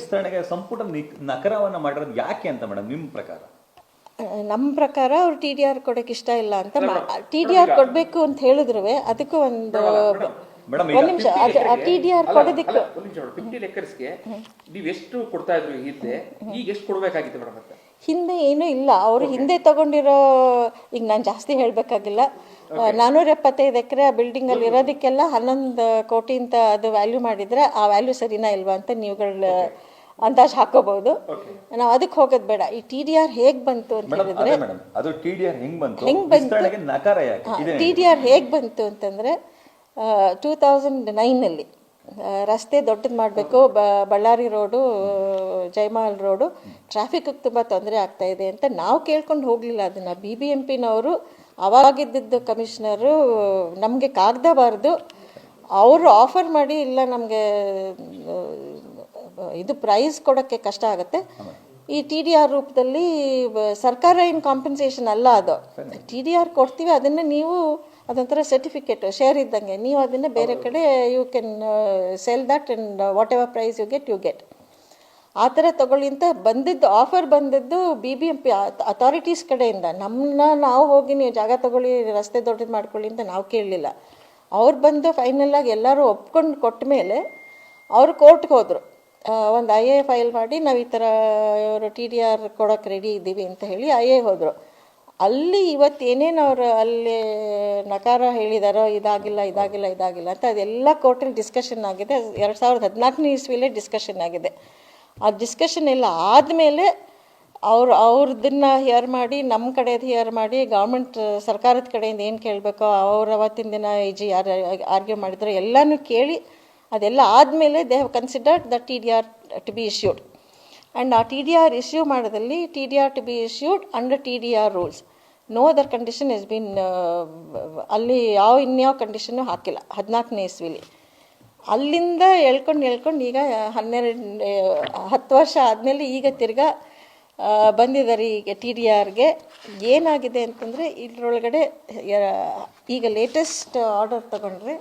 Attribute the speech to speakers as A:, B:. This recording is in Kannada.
A: ವಿಸ್ತರಣೆಗೆ ಸಂಪುಟ ನಕರವನ್ನು ಮಾಡಿರೋದು ಯಾಕೆ ಅಂತ ಮೇಡಮ್ ನಿಮ್ಮ ಪ್ರಕಾರ?
B: ನಮ್ಮ ಪ್ರಕಾರ ಅವ್ರು ಟಿ ಡಿ ಆರ್ ಕೊಡಕ್ಕೆ ಇಷ್ಟ ಇಲ್ಲ ಅಂತ ಟಿ ಡಿ ಆರ್ ಕೊಡಬೇಕು ಅಂತ ಹೇಳಿದ್ರು ಅದಕ್ಕೂ ಒಂದು ಒಂದು ನಿಮಿಷ ಟಿ ಡಿ ಆರ್ ಕೊಡೋದಕ್ಕೆ.
C: ಒಂದು ನಿಮಿಷ ಮೇಡಮ್. ಫಿಫ್ಟಿ ಲೆಕ್ಕರ್ಸ್ಗೆ ನೀವು ಎಷ್ಟು ಕೊಡ್ತಾ ಇದ್ರು ಹಿಂದೆ ಈಗ ಎಷ್ಟು ಕೊಡಬೇಕಾಗಿತ್ತು ಮೇಡಮ್ ಮತ್ತೆ?
B: ಹಿಂದೆ ಏನೂ ಇಲ್ಲ. ಅವರು ಹಿಂದೆ ತಗೊಂಡಿರೋ ಈಗ ನಾನು ಜಾಸ್ತಿ ಹೇಳಬೇಕಾಗಿಲ್ಲ. ನಾನ್ನೂರ ಎಪ್ಪತ್ತೈದು ಎಕರೆ ಆ ಬಿಲ್ಡಿಂಗಲ್ಲಿ ಇರೋದಕ್ಕೆಲ್ಲ ಹನ್ನೊಂದು ಕೋಟಿ ಅಂತ ಅದು ವ್ಯಾಲ್ಯೂ ಮಾಡಿದ್ರೆ ಆ ವ್ಯಾಲ್ಯೂ ಸರಿನಾ ಇಲ್ವಾ ಅಂತ ನೀವುಗಳ ಅಂದಾಜು ಹಾಕೋಬಹುದು. ನಾವು ಅದಕ್ಕೆ ಹೋಗೋದು ಬೇಡ. ಈ ಟಿ ಡಿ ಆರ್ ಹೇಗೆ ಬಂತು ಅಂತ ಹೇಳಿದ್ರೆ
A: ಅದೇ ಟಿ ಡಿ ಆರ್ ಹೆಂಗ್ ಬಂತು?
B: ಹೆಂಗೆ ಬಂತು? ಟಿ ಡಿ ಆರ್ ಹೇಗೆ ಬಂತು ಅಂತಂದರೆ ಟೂ ತೌಸಂಡ್ ನೈನಲ್ಲಿ ರಸ್ತೆ ದೊಡ್ಡದು ಮಾಡಬೇಕು ಬಳ್ಳಾರಿ ರೋಡು ಜಯಮಾಲ್ ರೋಡು ಟ್ರಾಫಿಕ್ಗೆ ತುಂಬ ತೊಂದರೆ ಆಗ್ತಾ ಇದೆ ಅಂತ ನಾವು ಕೇಳ್ಕೊಂಡು ಹೋಗಲಿಲ್ಲ ಅದನ್ನು. ಬಿ ಬಿ ಎಂ ಪಿನವರು ಅವಾಗಿದ್ದಿದ್ದು ಕಮಿಷನರು ನಮಗೆ ಕಾಗ್ದಬಾರ್ದು ಅವರು ಆಫರ್ ಮಾಡಿ ಇಲ್ಲ ನಮಗೆ ಇದು ಪ್ರೈಸ್ ಕೊಡೋಕ್ಕೆ ಕಷ್ಟ ಆಗುತ್ತೆ. ಈ ಟಿ ಡಿ ಆರ್ ರೂಪದಲ್ಲಿ ಸರ್ಕಾರ ಏನು ಕಾಂಪೆನ್ಸೇಷನ್ ಅಲ್ಲ ಅದು. ಟಿ ಡಿ ಆರ್ ಕೊಡ್ತೀವಿ ಅದನ್ನು ನೀವು ಅದೊಂಥರ ಸರ್ಟಿಫಿಕೇಟ್ ಶೇರ್ ಇದ್ದಂಗೆ. ನೀವು ಅದನ್ನು ಬೇರೆ ಕಡೆ you can sell that and whatever price you get you get ಆ ಥರ ತಗೊಳ್ಳಿ ಅಂತ ಬಂದಿದ್ದು ಆಫರ್ ಬಂದಿದ್ದು B B M P authorities ಕಡೆಯಿಂದ. ನಮ್ಮನ್ನ ನಾವು ಹೋಗಿ ನೀವು ಜಾಗ ತಗೊಳ್ಳಿ ರಸ್ತೆ ದೊಡ್ಡದು ಮಾಡ್ಕೊಳ್ಳಿ ಅಂತ ನಾವು ಕೇಳಲಿಲ್ಲ. ಅವ್ರು ಬಂದು ಫೈನಲಾಗಿ ಎಲ್ಲರೂ ಒಪ್ಕೊಂಡು ಕೊಟ್ಟ ಮೇಲೆ ಅವರು ಕೋರ್ಟ್ಗೆ ಹೋದರು. ಒಂದು ಐ ಎ ಫೈಲ್ ಮಾಡಿ ನಾವು ಈ ಥರ ಇವರು ಟಿ ಡಿ ಆರ್ ಕೊಡೋಕ್ಕೆ ರೆಡಿ ಇದ್ದೀವಿ ಅಂತ ಹೇಳಿ ಐ ಎ ಹೋದರು. ಅಲ್ಲಿ ಇವತ್ತು ಏನೇನು ಅವರು ಅಲ್ಲಿ ನಕಾರ ಹೇಳಿದಾರೋ, ಇದಾಗಿಲ್ಲ ಇದಾಗಿಲ್ಲ ಇದಾಗಿಲ್ಲ ಅಂತ ಅದೆಲ್ಲ ಕೋರ್ಟಲ್ಲಿ ಡಿಸ್ಕಷನ್ ಆಗಿದೆ. ಎರಡು ಸಾವಿರದ ಹದಿನಾಲ್ಕನೇ ಇಸ್ವಿಲೇ ಡಿಸ್ಕಷನ್ ಆಗಿದೆ. ಆ ಡಿಸ್ಕಷನ್ ಎಲ್ಲ ಆದಮೇಲೆ ಅವ್ರು, ಅವ್ರದನ್ನ ಹಿಯರ್ ಮಾಡಿ ನಮ್ಮ ಕಡೆದು ಹಿಯರ್ ಮಾಡಿ ಗೌರ್ಮೆಂಟ್ ಸರ್ಕಾರದ ಕಡೆಯಿಂದ ಏನು ಕೇಳಬೇಕೋ ಅವ್ರು ಅವತ್ತಿನ ದಿನ ಐ ಜಿ ಯಾರು ಆರ್ಗ್ಯೂ ಮಾಡಿದ್ರು ಎಲ್ಲನೂ ಕೇಳಿ ಅದೆಲ್ಲ ಆದಮೇಲೆ they have considered the T D R to be issued and ಆ T D R issue ಮಾಡೋದಲ್ಲಿ T D R to be issued under T D R rules no other condition is been ಅಲ್ಲಿ ಯಾವ ಇನ್ಯಾವ ಕಂಡೀಷನ್ನು ಹಾಕಿಲ್ಲ. ಹದಿನಾಲ್ಕನೇ ಇಸ್ವಿಲಿ. ಅಲ್ಲಿಂದ ಎಳ್ಕೊಂಡು ಎಳ್ಕೊಂಡು ಈಗ ಹನ್ನೆರಡು ಹತ್ತು ವರ್ಷ ಆದಮೇಲೆ ಈಗ ತಿರ್ಗಾ ಬಂದಿದ್ದಾರೆ ಈಗ ಟಿ ಡಿ ಆರ್ಗೆ ಏನಾಗಿದೆ ಅಂತಂದರೆ ಇದರೊಳಗಡೆ ಈಗ ಲೇಟೆಸ್ಟ್ ಆರ್ಡರ್ ತಗೊಂಡ್ರೆ